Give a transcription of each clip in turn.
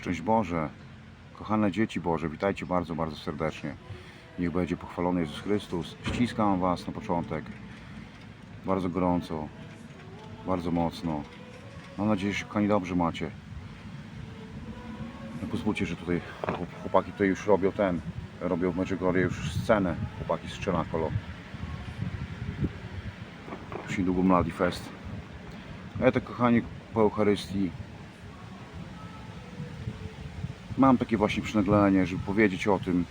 Szczęść Boże, kochane dzieci Boże, witajcie bardzo, bardzo serdecznie. Niech będzie pochwalony Jezus Chrystus. Ściskam Was na początek. Bardzo gorąco, bardzo mocno. Mam nadzieję, że kochani dobrze macie. No pozwólcie, że tutaj chłop- chłopaki tutaj już robią ten, robią w Medjugorje już scenę. Chłopaki z Czenakolo. Już niedługo Mladi Fest. A ja tak kochani po Eucharystii mam takie właśnie przynaglenie, żeby powiedzieć o tym.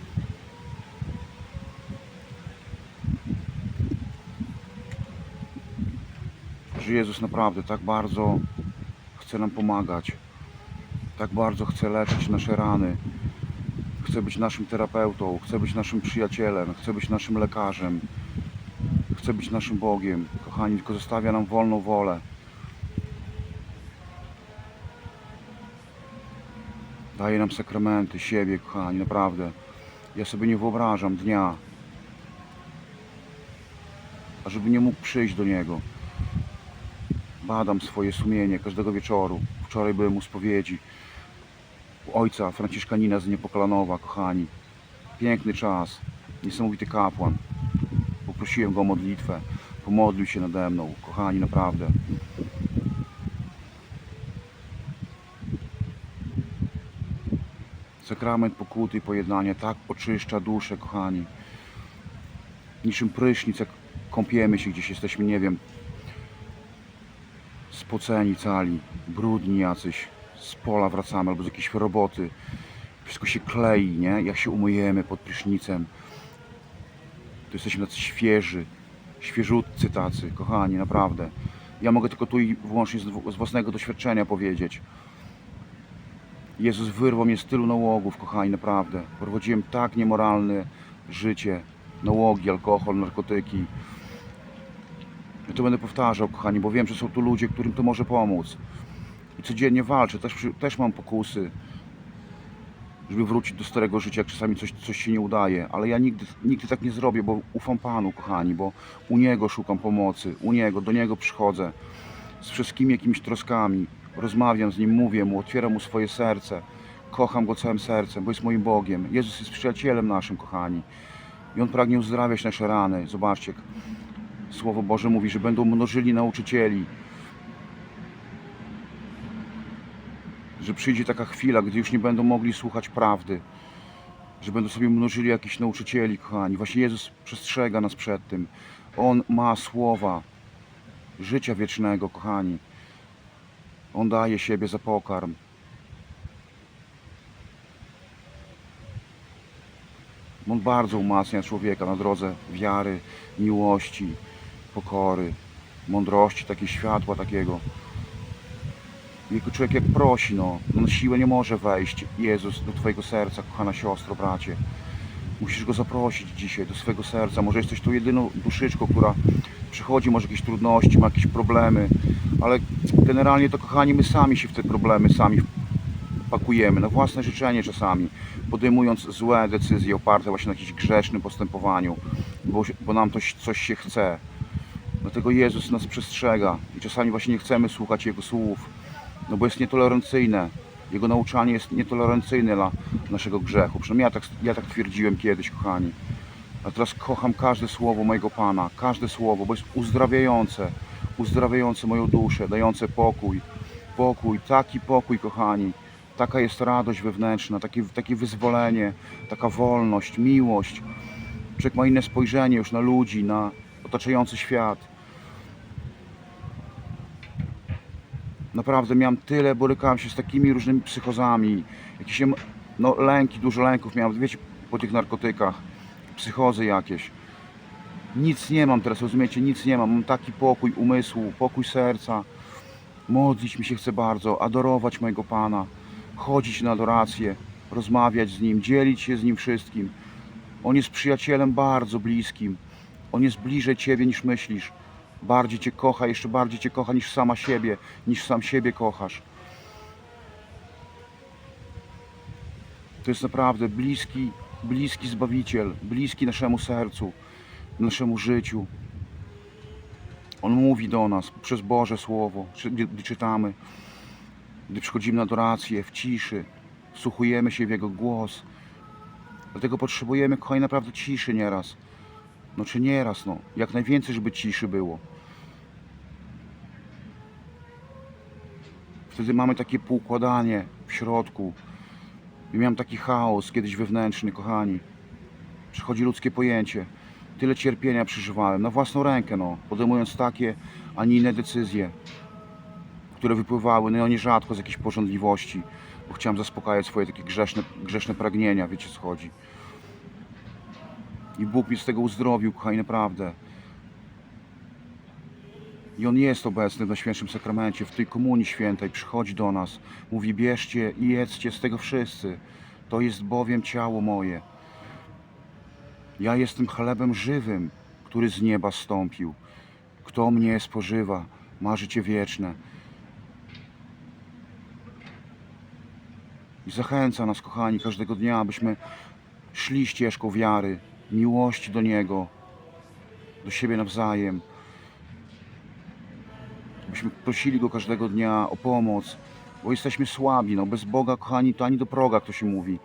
Że Jezus naprawdę tak bardzo chce nam pomagać. Tak bardzo chce leczyć nasze rany. Chce być naszym terapeutą, chce być naszym przyjacielem, chce być naszym lekarzem. Chce być naszym Bogiem. Kochani, tylko zostawia nam wolną wolę. Daje nam sakramenty, siebie, kochani, naprawdę. Ja sobie nie wyobrażam dnia, ażeby nie mógł przyjść do Niego. Badam swoje sumienie każdego wieczoru. Wczoraj byłem u spowiedzi u ojca Franciszkanina z Niepokalanowa, kochani. Piękny czas, niesamowity kapłan. Poprosiłem go o modlitwę, pomodlił się nade mną, kochani, naprawdę. Sakrament pokuty i pojednania tak oczyszcza duszę, kochani. Niczym prysznic, jak kąpiemy się gdzieś, jesteśmy, nie wiem, spoceni cali, brudni jacyś, z pola wracamy albo z jakiejś roboty. Wszystko się klei, nie? Jak się umyjemy pod prysznicem, to jesteśmy tacy świeży, świeżutcy tacy, kochani, naprawdę. Ja mogę tylko tu i wyłącznie z, własnego doświadczenia powiedzieć. Jezus wyrwał mnie z tylu nałogów, kochani, naprawdę. Prowadziłem tak niemoralne życie. Nałogi, alkohol, narkotyki. Ja to będę powtarzał, kochani, bo wiem, że są tu ludzie, którym to może pomóc. I codziennie walczę, też, też mam pokusy, żeby wrócić do starego życia, jak czasami coś, coś się nie udaje. Ale ja nigdy, nigdy tak nie zrobię, bo ufam Panu, kochani, bo u Niego szukam pomocy, u Niego, do Niego przychodzę z wszystkimi jakimiś troskami. Rozmawiam z Nim, mówię Mu, otwieram Mu swoje serce. Kocham Go całym sercem, bo jest moim Bogiem. Jezus jest przyjacielem naszym, kochani. I On pragnie uzdrawiać nasze rany. Zobaczcie, Słowo Boże mówi, że będą mnożyli nauczycieli. Że przyjdzie taka chwila, gdy już nie będą mogli słuchać prawdy. Że będą sobie mnożyli jakichś nauczycieli, kochani. Właśnie Jezus przestrzega nas przed tym. On ma słowa życia wiecznego, kochani. On daje siebie za pokarm. On bardzo umacnia człowieka na drodze wiary, miłości, pokory, mądrości, takiej światła takiego. Jego człowiek jak prosi, no, na siłę nie może wejść Jezus do Twojego serca, kochana siostro, bracie. Musisz Go zaprosić dzisiaj do swojego serca. Może jesteś tą jedyną duszyczką, która przychodzi, może jakieś trudności, ma jakieś problemy, ale generalnie to, kochani, my sami się w te problemy sami pakujemy, na własne życzenie czasami, podejmując złe decyzje oparte właśnie na jakimś grzesznym postępowaniu, bo, bo nam coś, coś się chce. Dlatego Jezus nas przestrzega i czasami właśnie nie chcemy słuchać Jego słów, no bo jest nietolerancyjne. Jego nauczanie jest nietolerancyjne dla naszego grzechu. Przynajmniej ja tak, ja tak twierdziłem kiedyś, kochani. A teraz kocham każde słowo mojego Pana, każde słowo, bo jest uzdrawiające, uzdrawiające moją duszę, dające pokój, pokój, taki pokój, kochani. Taka jest radość wewnętrzna, takie, takie wyzwolenie, taka wolność, miłość. Człowiek ma inne spojrzenie już na ludzi, na otaczający świat. Naprawdę miałem tyle, borykałem się z takimi różnymi psychozami, jakieś no, lęki, dużo lęków miałem, wiecie, po tych narkotykach, psychozy jakieś. Nic nie mam teraz, rozumiecie, nic nie mam. Mam taki pokój umysłu, pokój serca. Modlić mi się chce bardzo, adorować mojego Pana, chodzić na adorację, rozmawiać z Nim, dzielić się z Nim wszystkim. On jest przyjacielem bardzo bliskim. On jest bliżej Ciebie niż myślisz. Bardziej Cię kocha, jeszcze bardziej Cię kocha niż sama siebie, niż sam siebie kochasz. To jest naprawdę bliski, bliski Zbawiciel, bliski naszemu sercu, naszemu życiu. On mówi do nas przez Boże Słowo, gdy, czytamy, gdy przychodzimy na adorację w ciszy, wsłuchujemy się w Jego głos. Dlatego potrzebujemy, kochani, naprawdę ciszy nieraz. No czy nieraz, no. Jak najwięcej, żeby ciszy było. Wtedy mamy takie poukładanie w środku. Miałem taki chaos kiedyś wewnętrzny, kochani. Przychodzi ludzkie pojęcie. Tyle cierpienia przeżywałem na własną rękę, no, podejmując takie, a nie inne decyzje, które wypływały, no nierzadko z jakiejś porządliwości, bo chciałem zaspokajać swoje takie grzeszne, grzeszne pragnienia, wiecie co chodzi. I Bóg mnie z tego uzdrowił, kochani, naprawdę. I On jest obecny w Najświętszym Sakramencie, w tej Komunii Świętej, przychodzi do nas, mówi bierzcie i jedzcie z tego wszyscy, to jest bowiem ciało moje. Ja jestem chlebem żywym, który z nieba stąpił. Kto mnie spożywa, ma życie wieczne. I zachęca nas, kochani, każdego dnia, abyśmy szli ścieżką wiary, miłości do Niego, do siebie nawzajem. Abyśmy prosili Go każdego dnia o pomoc, bo jesteśmy słabi. No, bez Boga, kochani, to ani do proga, jak to się mówi.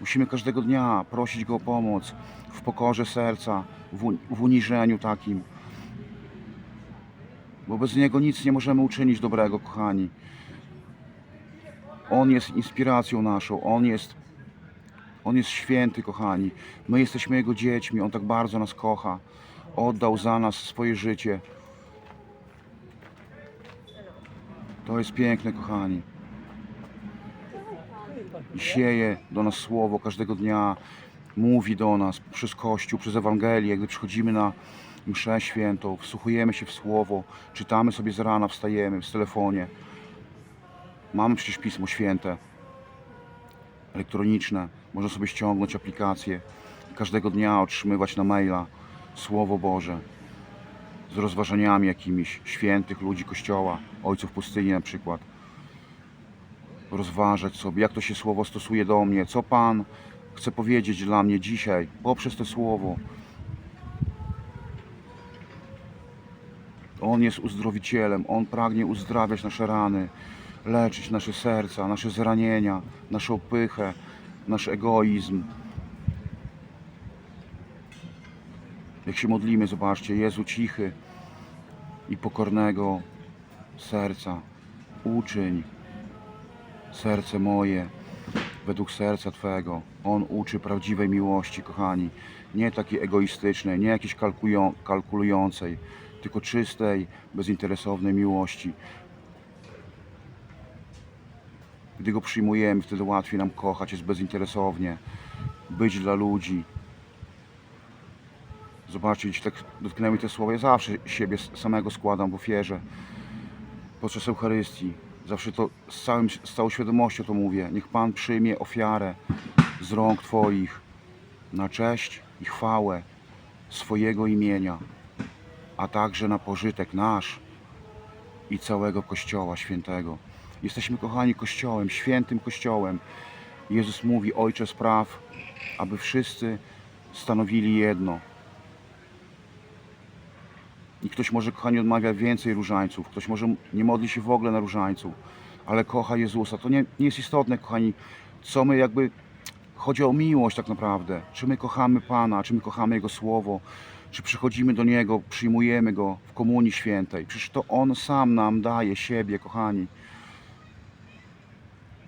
Musimy każdego dnia prosić Go o pomoc w pokorze serca, w uniżeniu takim. Bo bez Niego nic nie możemy uczynić dobrego, kochani. On jest inspiracją naszą, On jest, On jest święty, kochani. My jesteśmy Jego dziećmi, On tak bardzo nas kocha. Oddał za nas swoje życie. To jest piękne, kochani. I sieje do nas słowo każdego dnia, mówi do nas przez Kościół, przez Ewangelię, gdy przychodzimy na mszę świętą, wsłuchujemy się w słowo, czytamy sobie z rana, wstajemy w telefonie. Mamy przecież Pismo Święte, elektroniczne, można sobie ściągnąć aplikację każdego dnia otrzymywać na maila Słowo Boże z rozważaniami jakimiś świętych ludzi Kościoła, ojców pustyni na przykład rozważać sobie, jak to się słowo stosuje do mnie, co Pan chce powiedzieć dla mnie dzisiaj poprzez to słowo. On jest uzdrowicielem, On pragnie uzdrawiać nasze rany, leczyć nasze serca, nasze zranienia, naszą pychę, nasz egoizm. Jak się modlimy, zobaczcie, Jezu cichy i pokornego serca, uczyń serce moje według serca Twego. On uczy prawdziwej miłości, kochani. Nie takiej egoistycznej, nie jakiejś kalkulującej, tylko czystej, bezinteresownej miłości. Gdy Go przyjmujemy, wtedy łatwiej nam kochać, jest bezinteresownie, być dla ludzi. Jeśli tak dotknęły te słowa, ja zawsze siebie samego składam w ofierze podczas Eucharystii. Zawsze to z, całym, z całą świadomością to mówię. Niech Pan przyjmie ofiarę z rąk Twoich na cześć i chwałę swojego imienia, a także na pożytek nasz i całego Kościoła Świętego. Jesteśmy kochani Kościołem, świętym Kościołem. Jezus mówi, Ojcze spraw, aby wszyscy stanowili jedno. I ktoś może, kochani, odmawia więcej różańców, ktoś może nie modli się w ogóle na różańcu, ale kocha Jezusa. To nie, nie jest istotne, kochani, co my jakby... Chodzi o miłość tak naprawdę. Czy my kochamy Pana, czy my kochamy Jego Słowo, czy przychodzimy do Niego, przyjmujemy Go w Komunii Świętej. Przecież to On sam nam daje siebie, kochani.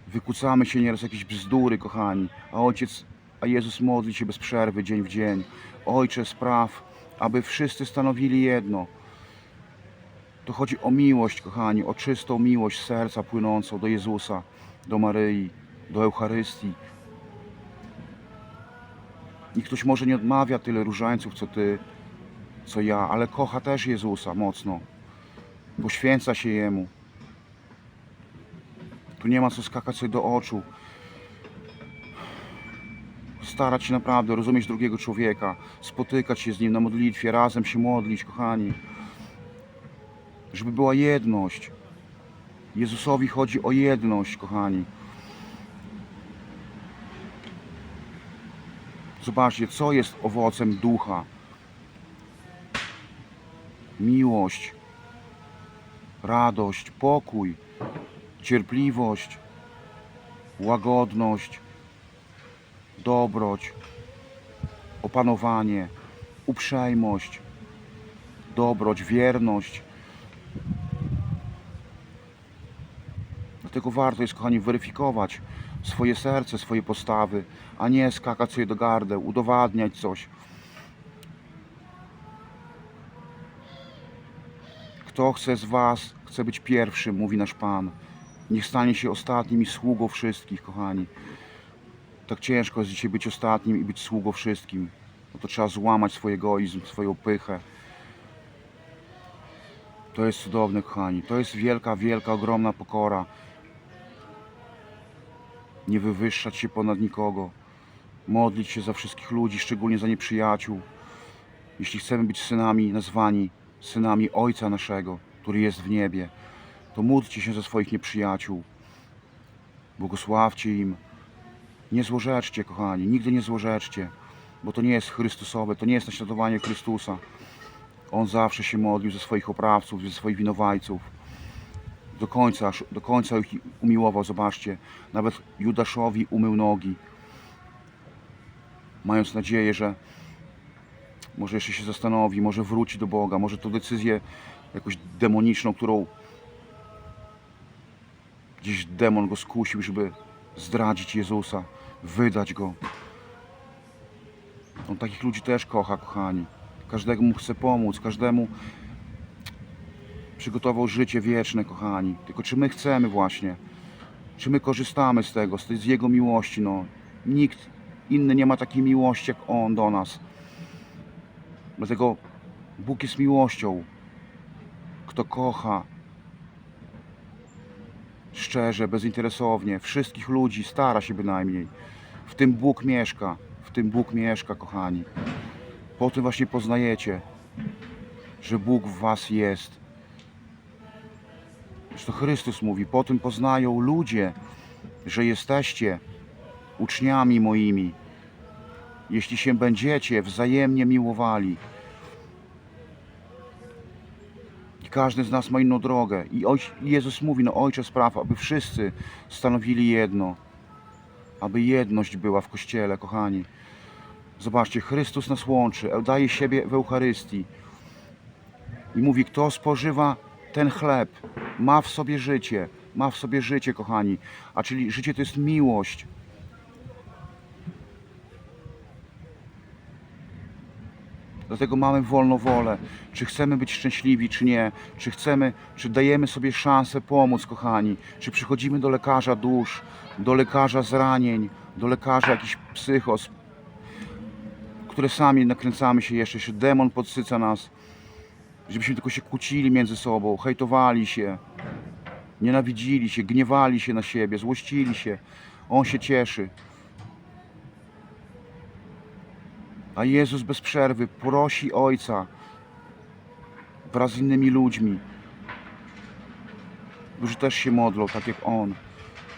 Wykucamy się nieraz jakieś bzdury, kochani, a Ojciec, a Jezus modli się bez przerwy, dzień w dzień. Ojcze, spraw, aby wszyscy stanowili jedno. To chodzi o miłość, kochani, o czystą miłość serca płynącą do Jezusa, do Maryi, do Eucharystii. I ktoś może nie odmawia tyle różańców, co ty, co ja, ale kocha też Jezusa mocno. Poświęca się Jemu. Tu nie ma co skakać sobie do oczu. Starać się naprawdę rozumieć drugiego człowieka, spotykać się z nim na modlitwie, razem się modlić, kochani. Żeby była jedność. Jezusowi chodzi o jedność, kochani. Zobaczcie, co jest owocem ducha. Miłość, radość, pokój, cierpliwość, łagodność, dobroć, opanowanie, uprzejmość, dobroć, wierność. Dlatego warto jest, kochani, weryfikować swoje serce, swoje postawy, a nie skakać sobie do gardeł, udowadniać coś. Kto chce z Was, chce być pierwszym, mówi nasz Pan. Niech stanie się ostatnim i sługą wszystkich, kochani. Tak ciężko jest dzisiaj być ostatnim i być sługą wszystkim. No to trzeba złamać swój egoizm, swoją pychę. To jest cudowne, kochani. To jest wielka, wielka, ogromna pokora. Nie wywyższać się ponad nikogo. Modlić się za wszystkich ludzi, szczególnie za nieprzyjaciół. Jeśli chcemy być synami nazwani synami Ojca naszego, który jest w niebie, to módlcie się za swoich nieprzyjaciół. Błogosławcie im. Nie złorzeczcie, kochani, nigdy nie złorzeczcie, bo to nie jest Chrystusowe, to nie jest naśladowanie Chrystusa. On zawsze się modlił ze swoich oprawców, ze swoich winowajców. Do końca, do końca ich umiłował, zobaczcie. Nawet Judaszowi umył nogi. Mając nadzieję, że może jeszcze się zastanowi, może wróci do Boga, może to decyzję jakąś demoniczną, którą gdzieś demon go skusił, żeby zdradzić Jezusa, wydać go. On takich ludzi też kocha, kochani. Każdemu mu chce pomóc, każdemu przygotował życie wieczne, kochani. Tylko czy my chcemy właśnie? Czy my korzystamy z tego, z Jego miłości? No, nikt inny nie ma takiej miłości jak On do nas. Dlatego Bóg jest miłością. Kto kocha szczerze, bezinteresownie, wszystkich ludzi, stara się bynajmniej. W tym Bóg mieszka, w tym Bóg mieszka, kochani. Po tym właśnie poznajecie, że Bóg w was jest. Zresztą Chrystus mówi, po tym poznają ludzie, że jesteście uczniami moimi, jeśli się będziecie wzajemnie miłowali. I każdy z nas ma inną drogę. I Jezus mówi, no Ojcze spraw, aby wszyscy stanowili jedno. Aby jedność była w Kościele, kochani. Zobaczcie, Chrystus nas łączy, daje siebie w Eucharystii. I mówi, kto spożywa ten chleb, ma w sobie życie. Ma w sobie życie, kochani. A czyli życie to jest miłość. Dlatego mamy wolną wolę, czy chcemy być szczęśliwi, czy nie, czy chcemy, czy dajemy sobie szansę pomóc, kochani, czy przychodzimy do lekarza dusz, do lekarza zranień, do lekarza jakichś psychos, które sami nakręcamy się jeszcze, jeszcze demon podsyca nas, żebyśmy tylko się kłócili między sobą, hejtowali się, nienawidzili się, gniewali się na siebie, złościli się. On się cieszy. A Jezus bez przerwy prosi Ojca wraz z innymi ludźmi, którzy też się modlą, tak jak On.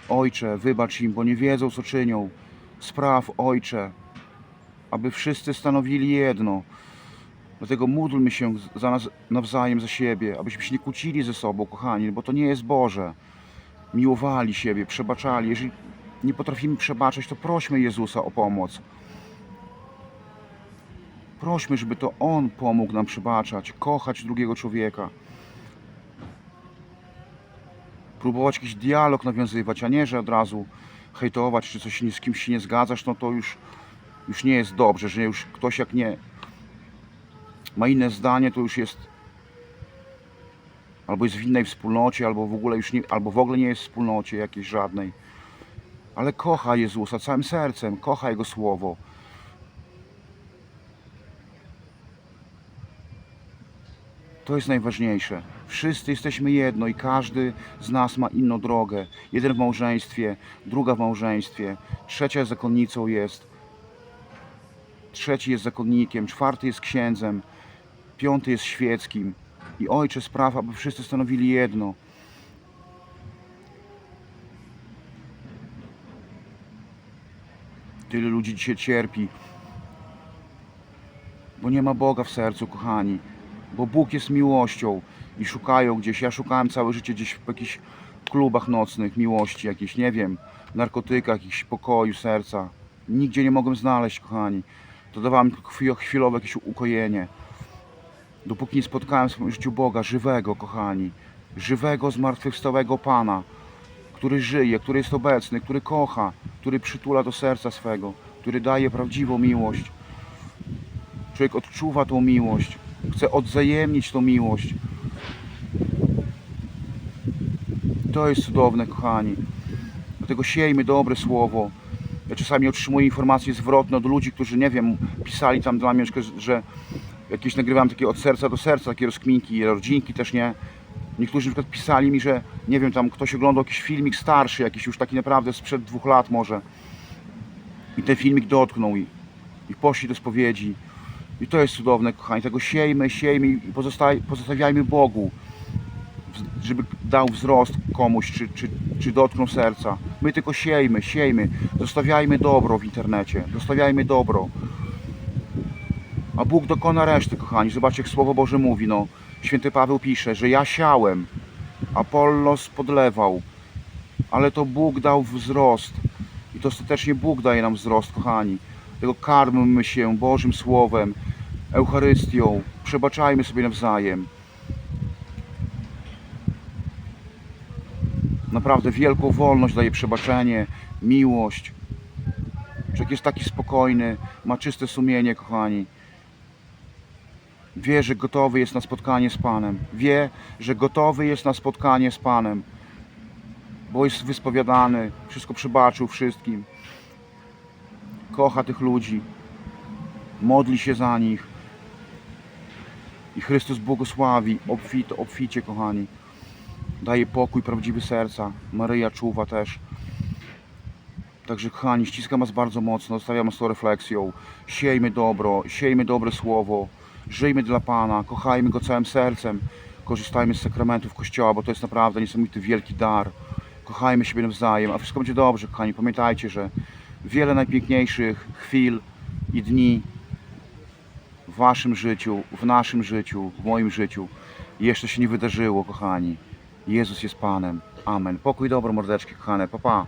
Ojcze, wybacz im, bo nie wiedzą, co czynią. Spraw, Ojcze, aby wszyscy stanowili jedno. Dlatego módlmy się za nas nawzajem, za siebie, abyśmy się nie kłócili ze sobą, kochani, bo to nie jest Boże. Miłowali siebie, przebaczali. Jeżeli nie potrafimy przebaczać, to prośmy Jezusa o pomoc. Prośmy, żeby to On pomógł nam przebaczać, kochać drugiego człowieka. Próbować jakiś dialog nawiązywać, a nie, że od razu hejtować, czy coś z kimś się nie zgadzasz, no to już, już nie jest dobrze, że już ktoś jak nie ma inne zdanie, to już jest albo jest w innej wspólnocie, albo w ogóle już nie, albo w ogóle nie jest w wspólnocie jakiejś żadnej. Ale kocha Jezusa całym sercem, kocha Jego Słowo. To jest najważniejsze. Wszyscy jesteśmy jedno i każdy z nas ma inną drogę. Jeden w małżeństwie, druga w małżeństwie, trzecia zakonnicą jest, trzeci jest zakonnikiem, czwarty jest księdzem, piąty jest świeckim. I Ojcze spraw, aby wszyscy stanowili jedno. Tyle ludzi dzisiaj cierpi, bo nie ma Boga w sercu, kochani. Bo Bóg jest miłością i szukają gdzieś. Ja szukałem całe życie gdzieś w jakichś klubach nocnych, miłości jakichś, nie wiem, narkotykach, jakichś pokoju serca. Nigdzie nie mogłem znaleźć, kochani. To dawało mi chwilowe jakieś ukojenie. Dopóki nie spotkałem w swoim życiu Boga, żywego, kochani. Żywego, zmartwychwstałego Pana, który żyje, który jest obecny, który kocha, który przytula do serca swego, który daje prawdziwą miłość. Człowiek odczuwa tą miłość, chce odzajemnić tą miłość. To jest cudowne, kochani. Dlatego siejmy dobre słowo. Ja czasami otrzymuję informacje zwrotne od ludzi, którzy, nie wiem, pisali tam dla mnie, że jakieś nagrywam takie od serca do serca, takie rozkminki, rodzinki też nie. Niektórzy na przykład pisali mi, że nie wiem, tam ktoś oglądał jakiś filmik starszy, jakiś już taki naprawdę sprzed dwóch lat może. I ten filmik dotknął i, i poszli do spowiedzi. I to jest cudowne, kochani. Tego siejmy, siejmy i pozostawiajmy Bogu, żeby dał wzrost komuś, czy, czy, czy dotknął serca. My tylko siejmy, siejmy. Zostawiajmy dobro w internecie. Zostawiajmy dobro. A Bóg dokona reszty, kochani. Zobaczcie, jak Słowo Boże mówi. No, Święty Paweł pisze, że ja siałem, Apollos podlewał, ale to Bóg dał wzrost. I to ostatecznie Bóg daje nam wzrost, kochani. Tego karmmy się Bożym Słowem, Eucharystią. Przebaczajmy sobie nawzajem. Naprawdę wielką wolność daje przebaczenie, miłość. Człowiek jest taki spokojny, ma czyste sumienie, kochani. Wie, że gotowy jest na spotkanie z Panem. Wie, że gotowy jest na spotkanie z Panem. Bo jest wyspowiadany, wszystko przebaczył wszystkim. Kocha tych ludzi. Modli się za nich. I Chrystus błogosławi obfito, obficie, kochani. Daje pokój, prawdziwy serca. Maryja czuwa też. Także kochani, ściskam Was bardzo mocno, zostawiam Was tą refleksją. Siejmy dobro, siejmy dobre słowo, żyjmy dla Pana, kochajmy Go całym sercem, korzystajmy z sakramentów Kościoła, bo to jest naprawdę niesamowity wielki dar. Kochajmy siebie nawzajem, a wszystko będzie dobrze, kochani. Pamiętajcie, że wiele najpiękniejszych chwil i dni w Waszym życiu, w naszym życiu, w moim życiu jeszcze się nie wydarzyło, kochani. Jezus jest Panem. Amen. Pokój, dobro, mordeczki, kochane. Pa, pa.